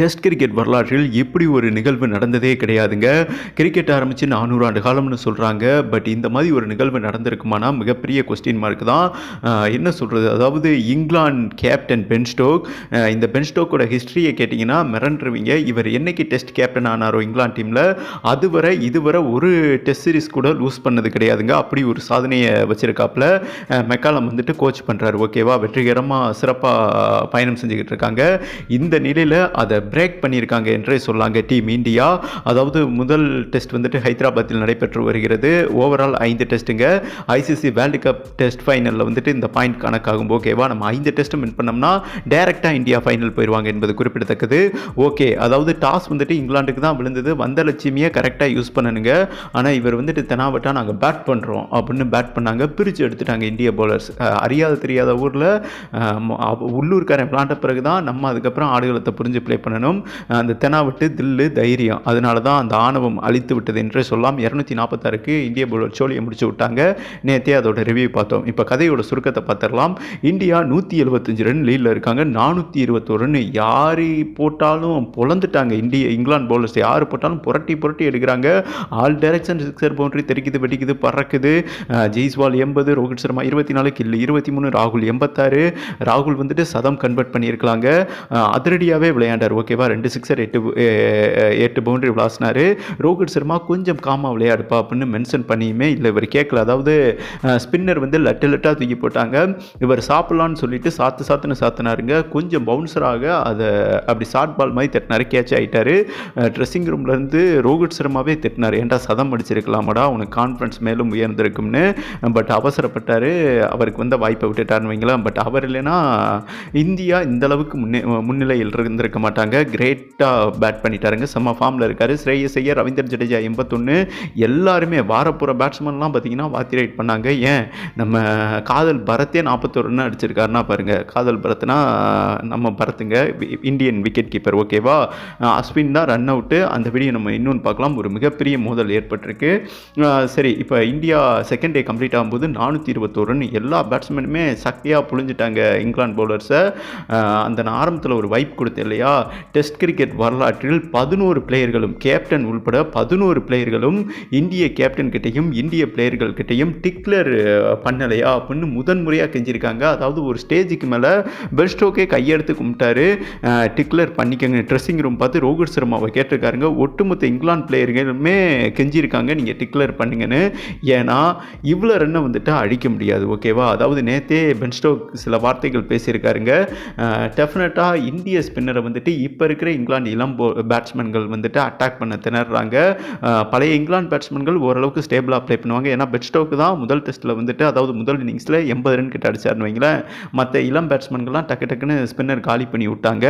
Test cricket வரலாற்றில் இப்படி ஒரு நிகழ்வு நடந்ததே கிடையாதுங்க. கிரிக்கெட் ஆரம்பித்து நானூறு ஆண்டு காலம்னு சொல்கிறாங்க பட் இந்த மாதிரி ஒரு நிகழ்வு நடந்திருக்குமானா மிகப்பெரிய கொஸ்டின் மார்க் தான். என்ன சொல்கிறது அதாவது இங்கிலாந்து கேப்டன் பென் ஸ்டோக். இந்த பென் ஸ்டோக்கோட ஹிஸ்ட்ரியை கேட்டிங்கன்னா மிரண்டுருவீங்க. இவர் என்னைக்கு டெஸ்ட் கேப்டன் ஆனாரோ இங்கிலாந்து டீமில் அதுவரை இதுவரை ஒரு டெஸ்ட் சீரிஸ் கூட லூஸ் பண்ணது கிடையாதுங்க. அப்படி ஒரு சாதனையை வச்சுருக்காப்புல. மெக்காலம் வந்துட்டு கோச் பண்ணுறாரு ஓகேவா வெற்றிகரமாக சிறப்பாக பயணம் செஞ்சுக்கிட்டு இருக்காங்க. இந்த நிலையில் அதை பிரேக் பண்ணியிருக்காங்க என்றே சொல்லாங்க டீம் இந்தியா. அதாவது முதல் டெஸ்ட் வந்துட்டு ஹைதராபாத்தில் நடைபெற்று வருகிறது. ஓவரால் ஐந்து டெஸ்ட்டுங்க. ஐசிசி வேர்ல்டு கப் டெஸ்ட் ஃபைனலில் வந்துட்டு இந்த பாயிண்ட் கணக்காகும் ஓகேவா நம்ம ஐந்து டெஸ்ட்டும் வின் பண்ணோம்னா டேரெக்டாக இந்தியா ஃபைனல் போயிடுவாங்க என்பது குறிப்பிடத்தக்கது. ஓகே அதாவது டாஸ் வந்துட்டு இங்கிலாந்துக்கு தான் விழுந்தது. வந்த லட்சியமே கரெக்டாக யூஸ் பண்ணணுங்க ஆனால் இவர் வந்துட்டு தெனாவட்டா நாங்கள் பேட் பண்ணுறோம் அப்படின்னு பேட் பண்ணாங்க. பிரித்து எடுத்துட்டாங்க இந்திய பவுலர்ஸ் அறியாத தெரியாத ஊரில் உள்ளூர்காரன் விளாண்ட பிறகு தான் நம்ம அதுக்கப்புறம் ஆடுகளத்தை புரிஞ்சு ப்ளே பண்ணணும். அந்த தெனாவட்டு தில்லு தைரியம். அதனால தான் அந்த ஆணவம் அழித்து விட்டது என்று சொல்லலாம் இரநூத்தி நாற்பத்தாறுக்கு இந்திய பவுலர் சோழியை முடிச்சு விட்டாங்க. நேற்றே அதோட ரிவ்யூ பார்த்தோம். இப்போ கதையோட சுருக்கத்தை பார்த்துடலாம். இந்தியா நூற்றி எழுபத்தஞ்சு ரன் லீடில் இருக்காங்க. நானூற்றி இருபத்தொரு ரன் யார் போட்டாலும் பொழந்துட்டாங்க. இந்திய இங்கிலாந்து பவுலர்ஸ் யார் போட்டாலும் புரட்டி புரட்டி எடுக்கிறாங்க. ஆல் டைரக்ஷன் சிக்ஸர் பவுண்டரி தெரிக்குது வெடிக்குது பறக்குது. ஜெய்ஸ்வால் எண்பது ரோஹித் சர்மா இருபத்தி நாலு கில்லு இருபத்தி மூணு ராகுல் எண்பத்தாறு. ராகுல் வந்துட்டு சதம் கன்வெர்ட் பண்ணியிருக்கலாங்க. அதிரடியாகவே விளையாண்டார். ஓகேவா ரெண்டு சிக்ஸர் எட்டு எட்டு பவுண்டரி விளாசினார். ரோஹித் சர்மா கொஞ்சம் காமாக விளையாடுப்பா அப்படின்னு மென்ஷன் பண்ணியுமே இல்லை இவர் கேட்கல அதாவது ஸ்பின்னர் வந்து லட்டு லட்டாக தூக்கி போட்டாங்க. இவர் சாப்பிட்லான்னு சொல்லிட்டு சாத்து சாத்துன்னு சாத்தினாருங்க. கொஞ்சம் பவுன்சராக அதை அப்படி ஷார்ட் பால் மாதிரி தட்டினாரு கேட்ச் ஆகிட்டாரு ட்ரெஸ்ஸிங் ரூம்லேருந்து ரோஹித் சர்மாவே திட்டினார். ஏன்டா சதம் அடிச்சிருக்கலாமாடா உனக்கு கான்ஃபிடன்ஸ் மேலும் உயர்ந்திருக்கும்னு. பட் அவசரப்பட்டார். அவருக்கு வந்த வாய்ப்பை விட்டுட்டார்னு வைங்களேன். பட் அவர் இல்லைன்னா இந்தியா இந்த அளவுக்கு முன்னே முன்னிலையில் இருந்திருக்க மாட்டாங்க. கிரேட்டாக பேட் பண்ணிட்டாருங்க. செம்ம ஃபார்மில் இருக்கார். ஸ்ரேயஸ் ஐயர் ரவீந்தர் ஜடேஜா எண்பத்தொன்று எல்லாருமே வாரப்புற பேட்ஸ்மேன்லாம் பார்த்தீங்கன்னா வாத்தி ரைட் பண்ணாங்க. ஏன்? நம்ம காதல் பரத்தே நாற்பத்தொரு ரன் அடிச்சிருக்காருன்னா பாருங்கள் காதல் பரத்னா நம்ம பரத்துங்க. வி- இந்தியன் விக்கெட் கீப்பர் ஓகேவா அஸ்வின் தான் ரன் அவுட்டு அந்த வீடியோ நம்ம இன்னொன்று பார்க்கலாம். ஒரு மிகப்பெரிய மோதல் ஏற்பட்டிருக்கு. சரி இப்போ இந்தியா செகண்ட் டே கம்ப்ளீட் ஆகும்போது நானூற்றி இருபத்தோரு ரன் எல்லா பேட்ஸ்மேனுமே சக்தியாக புழிஞ்சிட்டாங்க. இங்கிலாந்து பவுலர்ஸை அந்த நான் ஆரம்பத்தில் ஒரு வைப் கொடுத்தேன் இல்லையா? டெஸ்ட் கிரிக்கெட் வரலாற்றில் பதினோரு பிளேயர்களும் கேப்டன் உள்பட பதினோரு பிளேயர்களும் இந்திய கேப்டன் கிட்டையும் இந்திய பிளேயர்கள் கிட்டையும் டிக்ளர் பண்ணலையா அப்படின்னு முதன் முறையாக கெஞ்சிருக்காங்க. அதாவது ஒரு ஸ்டேஜுக்கு மேலே பெஸ்டோக்கே கையெடுத்து கும்பிட்டாரு டிக்ளர் பண்ணிக்கங்க. ட்ரெஸ்ஸிங் ரூம் பார்த்து ரோஹித் சர்மாவை கேட்டிருக்காருங்க. ஒட்டுமொத்த இங்கிலாந்து பிளேயர்களுமே கெஞ்சிருக்காங்க. நீங்கள் டிக்ளர் பண்ணுங்கன்னு. ஏன்னா இவ்வளோ ரன்னை வந்துட்டு அழிக்க முடியாது ஓகேவா அதாவது நேத்தே பென்ஸ்டோக் சில வார்த்தைகள் பேசியிருக்காருங்க. டெஃபினட்டாக இந்திய ஸ்பின்னரை வந்துட்டு இப்போ இருக்கிற இங்கிலாந்து இளம் பேட்ஸ்மேன்கள் வந்துட்டு அட்டாக் பண்ண திணறாங்க. பழைய இங்கிலாந்து பேட்ஸ்மேன்கள் ஓரளவுக்கு ஸ்டேபிளாக ப்ளே பண்ணுவாங்க. ஏன்னா பெட்ஸ்டோக்கு தான் முதல் டெஸ்ட்டில் வந்துட்டு அதாவது முதல் இன்னிங்ஸில் எண்பது ரன் கிட்ட அடிச்சாருன்னு வைங்களேன். மற்ற இளம் பேட்ஸ்மேன்கள்லாம் டக்கு டக்குன்னு ஸ்பின்னர் காலி பண்ணி விட்டாங்க.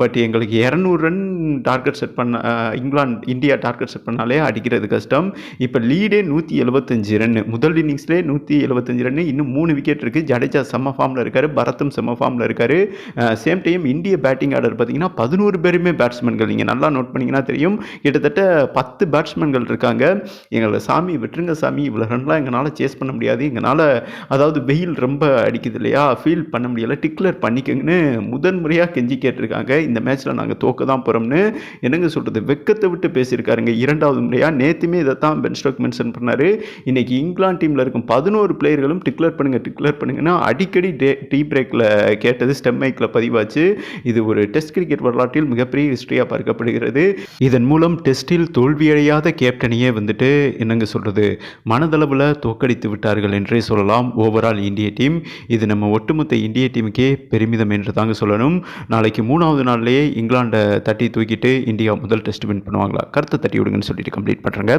பட் எங்களுக்கு இரநூறு ரன் டார்கெட் செட் பண்ண இங்கிலாந்து இந்தியா டார்கெட் செட் பண்ணாலே அடிக்கிறது கஷ்டம். இப்போ லீடே நூற்றி எழுபத்தஞ்சு ரன் முதல் இன்னிங்ஸ்லேயே நூற்றி எழுபத்தஞ்சு ரன் இன்னும் மூணு விக்கெட் இருக்குது ஜடேஜா செம்ம ஃபார்மில் இருக்கார். பரத்தும் செம்ம ஃபார்மில் இருக்கார். சேம் டைம் இந்திய பேட்டிங் ஆர்டர் பார்த்தீங்கன்னா பதினோரு பேருமே பேட்ஸ்மேன்கள் நீங்கள் நல்லா நோட் பண்ணிங்கன்னா தெரியும். கிட்டத்தட்ட பத்து பேட்ஸ்மேன்கள் இருக்காங்க. எங்களை சாமி விட்டுருங்க சாமி இவ்வளோ ரன்லாம் எங்களால் சேஸ் பண்ண முடியாது. எங்களால் அதாவது வெயில் ரொம்ப அடிக்குது இல்லையா? ஃபீல் பண்ண முடியல. டிக்ளர் பண்ணிக்கங்கன்னு முதன் முறையாக கெஞ்சி கேட்டிருக்காங்க. இந்த மேட்ச்சில் நாங்கள் தோக்க தான் போகிறோம்னு என்னங்க சொல்கிறது வெக்கத்தை விட்டு பேசியிருக்காருங்க. இரண்டாவது முறையாக நேற்றுமே இதை தான் பென் ஸ்டோக் மென்ஷன் பண்ணார். இன்றைக்கி இங்கிலாந்து டீமில் இருக்கும் பதினோரு பிளேயர்களும் டிக்ளேர் பண்ணுங்கள் டிக்ளேர் பண்ணுங்கன்னா அடிக்கடி டே டீ பிரேக்கில் கேட்டது ஸ்டெம் மைக்கில் பதிவாச்சு. இது ஒரு டெஸ்ட் டெஸ்ட் கிரிக்கெட் வரலாற்றில் மிகப்பெரிய ஹிஸ்ட்ரியாக பார்க்கப்படுகிறது. இதன் மூலம் டெஸ்டில் தோல்வியடையாத கேப்டனையே வந்துட்டு என்னங்க சொல்கிறது மனதளவில் தோக்கடித்து விட்டார்கள் என்றே சொல்லலாம். ஓவரால் இந்திய டீம் இது நம்ம ஒட்டுமொத்த இந்திய டீமுக்கே பெருமிதம் என்று தாங்க சொல்லணும். நாளைக்கு மூணாவது நாள்லேயே இங்கிலாண்டை தட்டி தூக்கிட்டு இந்தியா முதல் டெஸ்ட் வின் பண்ணுவாங்களா? கருத்தை தட்டி விடுங்கன்னு சொல்லிட்டு கம்ப்ளீட் பண்ணுறேங்க